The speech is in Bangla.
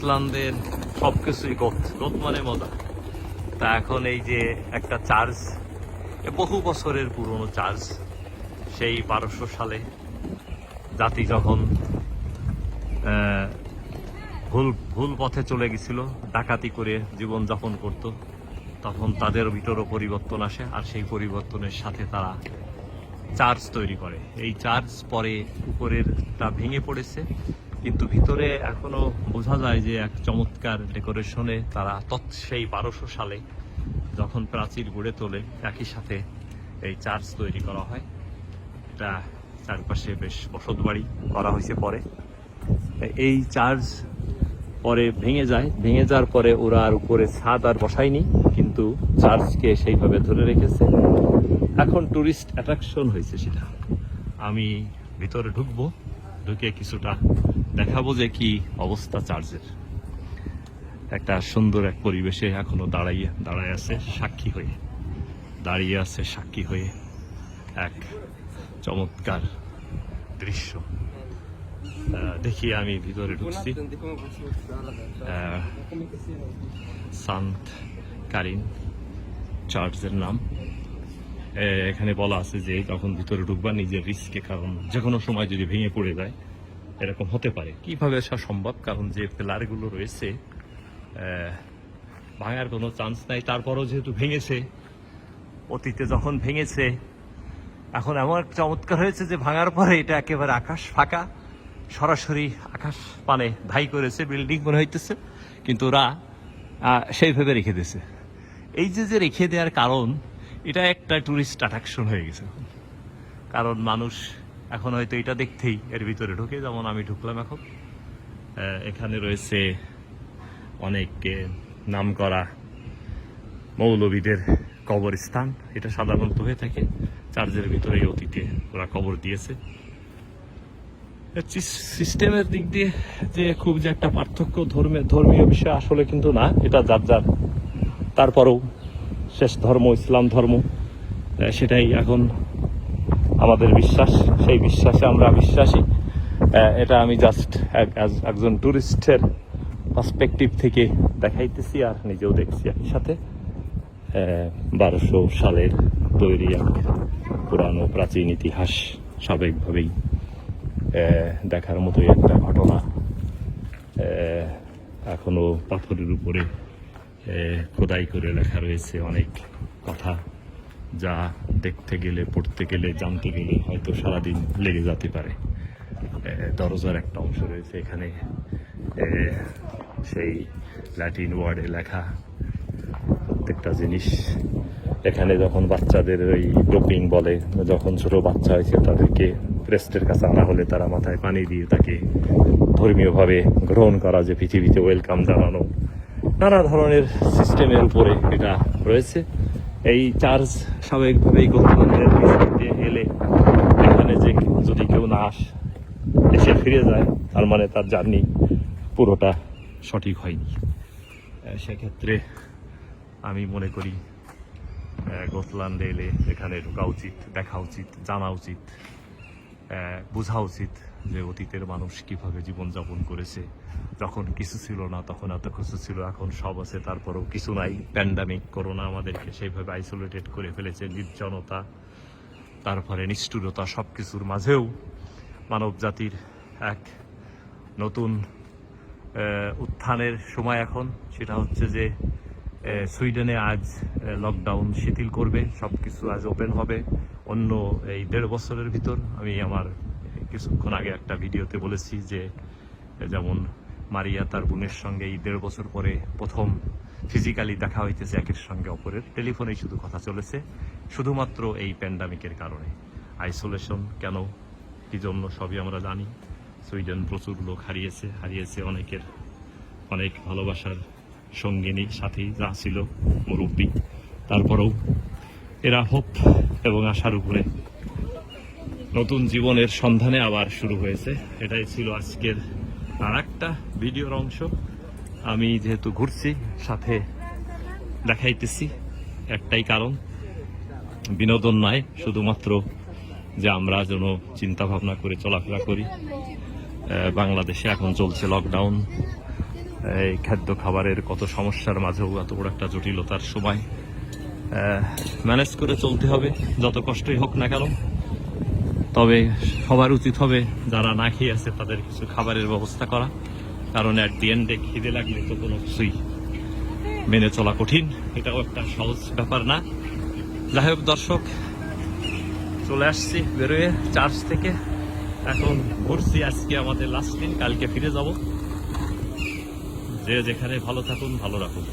গোতলান্ডের সব কিছুই গোত গোত মানে মজা। তা এখন এই যে একটা চার্জ এ বহু বছরের পুরনো চার্জ সেই বারোশো সালে জাতি যখন ভুল ভুল পথে চলে গেছিল, ডাকাতি করে জীবন যাপন করত, তখন তাদের ভিতরও পরিবর্তন আসে, আর সেই পরিবর্তনের সাথে তারা চার্জ তৈরি করে। এই চার্জ পরে উপরেরটা ভেঙে পড়েছে কিন্তু ভিতরে এখনও বোঝা যায় যে এক চমৎকার ডেকোরেশনে তারা তৎ সেই বারোশো সালে যখন প্রাচীর গড়ে তোলে, একই সাথে এই চার্জ তৈরি করা হয়। এটা চারপাশে বেশ বসত বাড়ি করা হয়েছে পরে। এই চার্জ পরে ভেঙে যায়। ভেঙে যাওয়ার পরে ওরা আর উপরে ছাদ আর বসায়নি, কিন্তু চার্জকে সেইভাবে ধরে রেখেছে। এখন টুরিস্ট অ্যাট্রাকশন হয়েছে সেটা। আমি ভিতরে ঢুকবো, ঢুকে কিছুটা দেখাবো যে কি অবস্থা চার্জের একটা সুন্দর এক পরিবেশে এখনও দাঁড়াইয়ে, দাঁড়ায় আছে সাক্ষী হয়ে। দাঁড়িয়ে আছে সাক্ষী হয়ে এক চমৎকার দৃশ্য। দেখি আমি ভিতরে ঢুকছি। সান্ত কারিন চার্চের নাম। এখানে বলা আছে যে যখন ভিতরে ঢুকবা নিজের রিস্কে, কারণ যে কোনো সময় যদি ভেঙে পড়ে যায় এরকম হতে পারে। কীভাবে আসা সম্ভব? কারণ যে পিলারগুলো রয়েছে ভাঙার কোনো চান্স নাই। তারপরও যেহেতু ভেঙেছে, অতীতে যখন ভেঙেছে, এখন এমন একটা চমৎকার হয়েছে যে ভাঙার পরে এটা একেবারে আকাশ ফাঁকা, সরাসরি আকাশ পানে ধাই করেছে বিল্ডিং মনে হইতেছে, কিন্তু ওরা সেইভাবে রেখে দিয়েছে। এই যে যে রেখে দেওয়ার কারণ, এটা একটা টুরিস্ট অ্যাট্রাকশন হয়ে গেছে। কারণ মানুষ এখন হয়তো এটা দেখতেই এর ভিতরে ঢুকে যেমন আমি ঢুকলাম এখন। এখানে রয়েছে অনেক নাম করা মৌলবীদের কবরস্থান। এটা সাধারণত হয়ে থাকে। চার্চের ভিতরে অতীতে ওরা কবর দিয়েছে। সিস্টেমের দিক দিয়ে যে খুব যে একটা পার্থক্য ধর্মে, ধর্মীয় বিষয় আসলে কিন্তু না, এটা যার যার। তারপরেও শেষ ধর্ম, ইসলাম ধর্ম সেটাই এখন আমাদের বিশ্বাস, সেই বিশ্বাসে আমরা বিশ্বাসী। এটা আমি জাস্ট একজন ট্যুরিস্টের পার্সপেক্টিভ থেকে দেখাইতেছি আর নিজেও দেখছি একই সাথে। বারোশো সালের তৈরি এক পুরানো প্রাচীন ইতিহাস স্বাভাবিকভাবেই দেখার মতোই একটা ঘটনা। এখনও পাথরের উপরে খোদাই করে লেখা রয়েছে অনেক কথা। যা দেখতে গেলে, পড়তে গেলে, জানতে গেলে হয়তো সারাদিন লেগে যেতে পারে। দরজার একটা অংশ রয়েছে এখানে। সেই ল্যাটিন ওয়ার্ডে লেখা প্রত্যেকটা জিনিস। এখানে যখন বাচ্চাদের ওই ডোপিং বলে, যখন ছোট বাচ্চা হয়েছে, তাদেরকে প্রেস্টের কাছে আনা হলে তারা মাথায় পানি দিয়ে তাকে ধর্মীয়ভাবে গ্রহণ করা যে পৃথিবীতে ওয়েলকাম জানানো। নানা ধরনের সিস্টেমের উপরে এটা রয়েছে। এই চার্জ স্বাভাবিকভাবেই গভর্নমেন্টের দিয়ে এলে এখানে যে যদি কেউ না আস, এসে ফিরে যায়, তার মানে তার জার্নি পুরোটা সঠিক হয়নি। সেক্ষেত্রে আমি মনে করি গোতলান্ডে এলে এখানে ঢোকা উচিত, দেখা উচিত, জানা উচিত। বোঝা উচিত যে অতীতের মানুষ কীভাবে জীবনযাপন করেছে। যখন কিছু ছিল না, তখন এত কিছু ছিল, এখন সব আছে, তারপরেও কিছু নাই। প্যান্ডামিক করোনা আমাদেরকে সেইভাবে আইসোলেটেড করে ফেলেছে, নির্জনতা, তারপরে নিষ্ঠুরতা সব কিছুর মাঝেও মানব জাতির এক নতুন উত্থানের সময় এখন। সেটা হচ্ছে যে সুইডেনে আজ লকডাউন শিথিল করবে সব কিছু আজ ওপেন হবে। অন্য এই দেড় বছরের ভিতর আমি আমার কিছুক্ষণ আগে একটা ভিডিওতে বলেছি যে, যেমন মারিয়া তার বোনের সঙ্গে এই দেড় বছর পরে প্রথম ফিজিক্যালি দেখা হইতেছে একের সঙ্গে অপরের। টেলিফোনেই শুধু কথা চলেছে, শুধুমাত্র এই প্যান্ডামিকের কারণে। আইসোলেশন কেন? কি জন্য? সবই আমরা জানি। সুইডেন প্রচুর লোক হারিয়েছে হারিয়েছে অনেকের অনেক ভালোবাসার সঙ্গিনী, সাথী, যা ছিল মুরব্বী। তারপরেও এরা হোপ এবং আশার উপরে। নতুন জীবনের সন্ধানে আবার শুরু হয়েছে। এটাই ছিল আজকের আর একটা ভিডিওর অংশ। আমি যেহেতু ঘুরছি, সাথে দেখাইতেছি একটাই কারণ। বিনোদন নয়, শুধুমাত্র যে আমরা যেন চিন্তা ভাবনা করে চলাফেরা করি। বাংলাদেশে এখন চলছে লকডাউন এই খাদ্য খাবারের কত সমস্যার মাঝেও এত বড় একটা জটিলতার সময়। ম্যানেজ করে চলতে হবে, যত কষ্টই হোক না কেন। তবে সবার উচিত হবে যারা না খেয়ে আছে তাদের কিছু খাবারের ব্যবস্থা করা, কারণ অ্যাট দি এন্ডে খিদে লাগলে তো কোনো কিছুই মেনে চলা কঠিন। এটাও একটা সহজ ব্যাপার না। যাই হোক দর্শক, চলে আসছি বেরোয় চার্চ থেকে। এখন ঘুরছি আজকে আমাদের লাস্ট দিন, কালকে ফিরে যাব। যে যেখানে ভালো থাকুন, ভালো রাখুন।